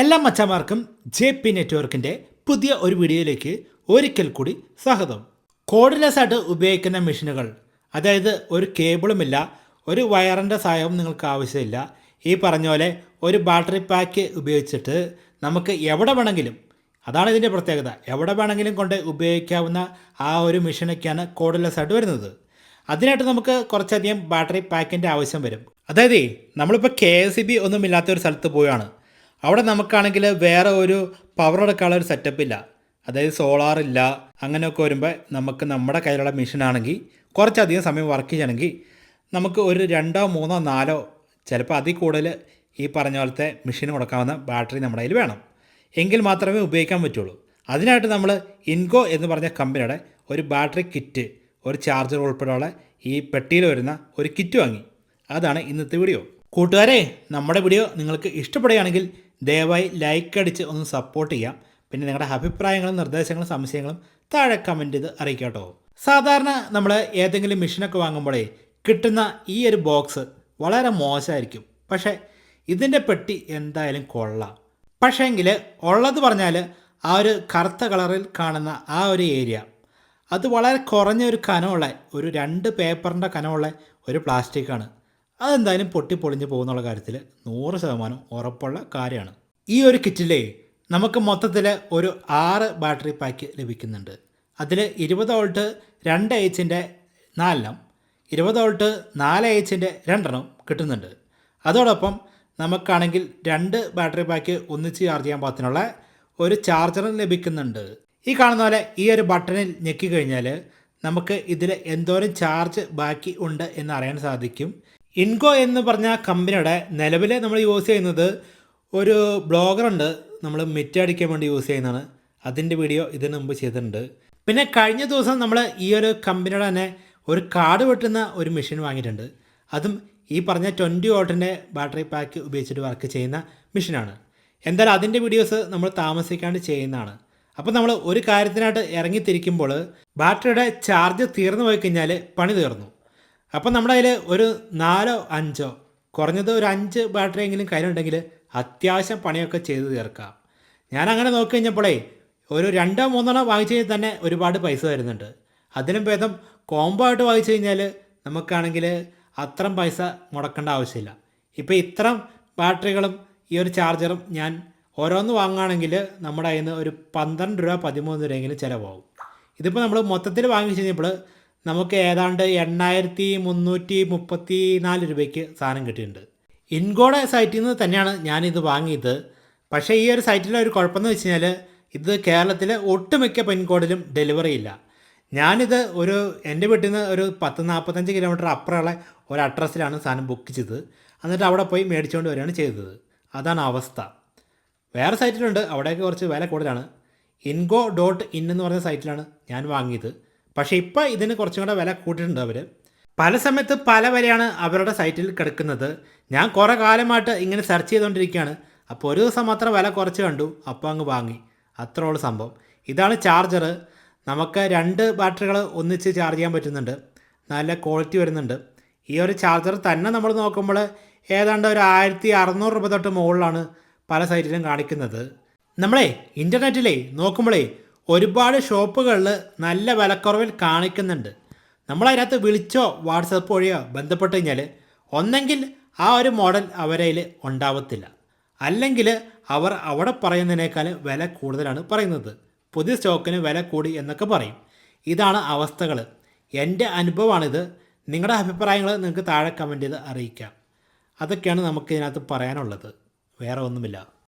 എല്ലാ മച്ചന്മാർക്കും J P നെറ്റ്വർക്കിന്റെ പുതിയ ഒരു വീഡിയോയിലേക്ക് ഒരിക്കൽ കൂടി സ്വാഗതം. കോഡ്ലെസ് ആയിട്ട് ഉപയോഗിക്കുന്ന മെഷീനുകൾ അതായത് ഒരു കേബിളുമില്ല ഒരു വയറിന്റെ സഹായവും നിങ്ങൾക്ക് ആവശ്യമില്ല. ഈ പറഞ്ഞ പോലെ ഒരു ബാറ്ററി പാക്ക് ഉപയോഗിച്ചിട്ട് നമുക്ക് എവിടെ വേണമെങ്കിലും അതാണ് ഇതിന്റെ പ്രത്യേകത എവിടെ വേണമെങ്കിലും കൊണ്ട് ഉപയോഗിക്കാവുന്ന ആ ഒരു മെഷീനൊക്കെയാണ് കോഡ്ലെസ് ആയിട്ട് വരുന്നത്. അതിനായിട്ട് നമുക്ക് കുറച്ചധികം ബാറ്ററി പാക്കിന്റെ ആവശ്യം വരും. അതായത് നമ്മളിപ്പോൾ കെ എസ് ഇ ബി ഒന്നും ഇല്ലാത്ത ഒരു സ്ഥലത്ത് പോവുകയാണ്. അവിടെ നമുക്കാണെങ്കിൽ വേറെ ഒരു പവർ എടുക്കാനുള്ള ഒരു സെറ്റപ്പ് ഇല്ല. അതായത് സോളാർ ഇല്ല. അങ്ങനെയൊക്കെ വരുമ്പോൾ നമുക്ക് നമ്മുടെ കയ്യിലുള്ള മെഷീനാണെങ്കിൽ കുറച്ചധികം സമയം വർക്ക് ചെയ്യണമെങ്കിൽ നമുക്ക് ഒരു രണ്ടോ മൂന്നോ നാലോ ചിലപ്പോൾ അതിൽ കൂടുതൽ ഈ പറഞ്ഞ പോലത്തെ മെഷീൻ കൊടുക്കാവുന്ന ബാറ്ററി നമ്മുടെ കയ്യിൽ വേണം. എങ്കിൽ മാത്രമേ ഉപയോഗിക്കാൻ പറ്റുള്ളൂ. അതിനായിട്ട് നമ്മൾ ഇൻകോ എന്ന് പറഞ്ഞ കമ്പനിയുടെ ഒരു ബാറ്ററി കിറ്റ് ഒരു ചാർജർ ഉൾപ്പെടെയുള്ള ഈ പെട്ടിയിൽ വരുന്ന ഒരു കിറ്റ് വാങ്ങി. അതാണ് ഇന്നത്തെ വീഡിയോ കൂട്ടുകാരെ നമ്മുടെ വീഡിയോ നിങ്ങൾക്ക് ഇഷ്ടപ്പെടുകയാണെങ്കിൽ ദയവായി ലൈക്ക് അടിച്ച് ഒന്ന് സപ്പോർട്ട് ചെയ്യാം. പിന്നെ നിങ്ങളുടെ അഭിപ്രായങ്ങളും നിർദ്ദേശങ്ങളും സംശയങ്ങളും താഴെ കമന്റ് ചെയ്ത് അറിയിക്കാം കേട്ടോ. സാധാരണ നമ്മൾ ഏതെങ്കിലും മെഷീനൊക്കെ വാങ്ങുമ്പോഴേ കിട്ടുന്ന ഈ ഒരു ബോക്സ് വളരെ മോശമായിരിക്കും. പക്ഷേ ഇതിന്റെ പെട്ടി എന്തായാലും കൊള്ളാം. പക്ഷേങ്കിൽ ഉള്ളത് പറഞ്ഞാൽ ആ ഒരു കറുത്ത കളറിൽ കാണുന്ന ആ ഒരു ഏരിയ അത് വളരെ കുറഞ്ഞ ഒരു കനമുള്ള ഒരു രണ്ട് പേപ്പറിന്റെ കനമുള്ള ഒരു പ്ലാസ്റ്റിക്കാണ് അതെന്തായാലും പൊട്ടി പൊളിഞ്ഞ് പോകുന്നുള്ള കാര്യത്തിൽ നൂറ് ശതമാനം ഉറപ്പുള്ള കാര്യമാണ്. ഈ ഒരു കിറ്റിലേ നമുക്ക് മൊത്തത്തിൽ ഒരു ആറ് ബാറ്ററി പാക്ക് ലഭിക്കുന്നുണ്ട്. അതിൽ ഇരുപത് വോൾട്ട് രണ്ട് എച്ചിന്റെ നാലെണ്ണം ഇരുപത് വോൾട്ട് നാല് എച്ചിന്റെ രണ്ടെണ്ണം കിട്ടുന്നുണ്ട്. അതോടൊപ്പം നമുക്കാണെങ്കിൽ രണ്ട് ബാറ്ററി പാക്ക് ഒന്നിച്ച് ചാർജ് ചെയ്യാൻ പാകത്തിനുള്ള ഒരു ചാർജറും ലഭിക്കുന്നുണ്ട്. ഈ കാണുന്ന പോലെ ഈ ഒരു ബട്ടണിൽ ഞെക്കി കഴിഞ്ഞാൽ നമുക്ക് ഇതിൽ എന്തോരം ചാർജ് ബാക്കി ഉണ്ട് എന്ന് അറിയാൻ സാധിക്കും. ഇൻകോ എന്ന് പറഞ്ഞ കമ്പനിയുടെ നിലവിൽ നമ്മൾ യൂസ് ചെയ്യുന്നത് ഒരു ബ്ലോഗറുണ്ട്. നമ്മൾ മിറ്റ് അടിക്കാൻ വേണ്ടി യൂസ് ചെയ്യുന്നതാണ്. അതിന്റെ വീഡിയോ ഇതിന് മുമ്പ് ചെയ്തിട്ടുണ്ട്. പിന്നെ കഴിഞ്ഞ ദിവസം നമ്മൾ ഈ ഒരു കമ്പനിയുടെ തന്നെ ഒരു കാർഡ് വെട്ടുന്ന ഒരു മെഷീൻ വാങ്ങിയിട്ടുണ്ട്. അതും ഈ പറഞ്ഞ ട്വന്റി വോട്ടിന്റെ ബാറ്ററി പാക്ക് ഉപയോഗിച്ചിട്ട് വർക്ക് ചെയ്യുന്ന മെഷീനാണ്. എന്തായാലും അതിന്റെ വീഡിയോസ് നമ്മൾ താമസിക്കാണ്ട് ചെയ്യുന്നതാണ്. അപ്പോൾ നമ്മൾ ഒരു കാര്യത്തിനായിട്ട് ഇറങ്ങിത്തിരിക്കുമ്പോൾ ബാറ്ററിയുടെ ചാർജ് തീർന്നു പോയി കഴിഞ്ഞാൽ പണി തീർന്നു. അപ്പം നമ്മുടെ കയ്യിൽ ഒരു നാലോ അഞ്ചോ കുറഞ്ഞത് ഒരു അഞ്ച് ബാറ്ററി എങ്കിലും കയ്യിലുണ്ടെങ്കിൽ അത്യാവശ്യം പണിയൊക്കെ ചെയ്ത് തീർക്കാം. ഞാൻ അങ്ങനെ നോക്കി കഴിഞ്ഞപ്പോഴേ ഒരു രണ്ടോ മൂന്നെണ്ണോ വാങ്ങിച്ചു കഴിഞ്ഞാൽ തന്നെ ഒരുപാട് പൈസ വരുന്നുണ്ട്. അതിനും ഭേദം കോംബോ ആയിട്ട് വാങ്ങിച്ചു കഴിഞ്ഞാൽ നമുക്കാണെങ്കിൽ അത്രയും പൈസ മുടക്കേണ്ട ആവശ്യമില്ല. ഇപ്പോൾ ഇത്തരം ബാറ്ററികളും ഈ ഒരു ചാർജറും ഞാൻ ഓരോന്ന് വാങ്ങുകയാണെങ്കിൽ നമ്മുടെ കയ്യിൽ നിന്ന് ഒരു പന്ത്രണ്ട് രൂപ പതിമൂന്ന് രൂപയെങ്കിലും ചിലവാകും. ഇതിപ്പോൾ നമ്മൾ മൊത്തത്തിൽ വാങ്ങിച്ചു കഴിഞ്ഞപ്പോൾ നമുക്ക് ഏതാണ്ട് എണ്ണായിരത്തി മുന്നൂറ്റി മുപ്പത്തി നാല് രൂപയ്ക്ക് സാധനം കിട്ടിയിട്ടുണ്ട്. ഇൻഗോഡ സൈറ്റിൽ നിന്ന് തന്നെയാണ് ഞാനിത് വാങ്ങിയത്. പക്ഷേ ഈ ഒരു സൈറ്റിലെ ഒരു കുഴപ്പമെന്ന് വെച്ച് കഴിഞ്ഞാൽ ഇത് കേരളത്തിലെ ഒട്ടുമിക്ക പിൻകോഡിലും ഡെലിവറി ഇല്ല. ഞാനിത് ഒരു എന്റെ വീട്ടിൽ നിന്ന് ഒരു പത്ത് നാൽപ്പത്തഞ്ച് കിലോമീറ്റർ അപ്പുറമുള്ള ഒരു അഡ്രസ്സിലാണ് സാധനം ബുക്ക് ചെയ്തത്. എന്നിട്ട് അവിടെ പോയി മേടിച്ചുകൊണ്ട് വരികയാണ് ചെയ്തത്. അതാണ് അവസ്ഥ. വേറെ സൈറ്റിലുണ്ട്. അവിടെയൊക്കെ കുറച്ച് വില കൂടുതലാണ്. ഇൻകോ ഡോട്ട് ഇൻ എന്ന് പറഞ്ഞ സൈറ്റിലാണ് ഞാൻ വാങ്ങിയത്. പക്ഷേ ഇപ്പോൾ ഇതിന് കുറച്ചും കൂടെ വില കൂട്ടിയിട്ടുണ്ട് അവർ പല സമയത്ത് പല വിലയാണ് അവരുടെ സൈറ്റിൽ കിടക്കുന്നത്. ഞാൻ കുറേ കാലമായിട്ട് ഇങ്ങനെ സെർച്ച് ചെയ്തുകൊണ്ടിരിക്കുകയാണ് അപ്പോൾ ഒരു ദിവസം മാത്രം വില കുറച്ച് കണ്ടു. അപ്പോൾ അങ്ങ് വാങ്ങി. അത്രേ ഉള്ളൂ സംഭവം. ഇതാണ് ചാർജർ നമുക്ക് രണ്ട് ബാറ്ററികൾ ഒന്നിച്ച് ചാർജ് ചെയ്യാൻ പറ്റുന്നുണ്ട്. നല്ല ക്വാളിറ്റി വരുന്നുണ്ട്. ഈ ഒരു ചാർജർ തന്നെ നമ്മൾ നോക്കുമ്പോൾ ഏതാണ്ട് ഒരു ആയിരത്തി അറുന്നൂറ് രൂപ തൊട്ട് മുകളിലാണ് പല സൈറ്റിലും കാണിക്കുന്നത്. നമ്മളെ ഇന്റർനെറ്റിലേ നോക്കുമ്പോഴേ ഒരുപാട് ഷോപ്പുകളിൽ നല്ല വിലക്കുറവിൽ കാണിക്കുന്നുണ്ട്. നമ്മളതിനകത്ത് വിളിച്ചോ വാട്സപ്പ് വഴിയോ ബന്ധപ്പെട്ട് കഴിഞ്ഞാൽ ഒന്നെങ്കിൽ ആ ഒരു മോഡൽ അവരതിൽ ഉണ്ടാവത്തില്ല. അല്ലെങ്കിൽ അവർ അവിടെ പറയുന്നതിനേക്കാൾ വില കൂടുതലാണ് പറയുന്നത്. പുതിയ സ്റ്റോക്കിന് വില കൂടി എന്നൊക്കെ പറയും. ഇതാണ് അവസ്ഥകൾ എന്റെ അനുഭവമാണിത്. നിങ്ങളുടെ അഭിപ്രായങ്ങൾ നിങ്ങൾക്ക് താഴെ കമന്റ് ചെയ്ത് അറിയിക്കാം. അതൊക്കെയാണ് നമുക്ക് ഇതിനകത്ത് പറയാനുള്ളത്. വേറെ ഒന്നുമില്ല.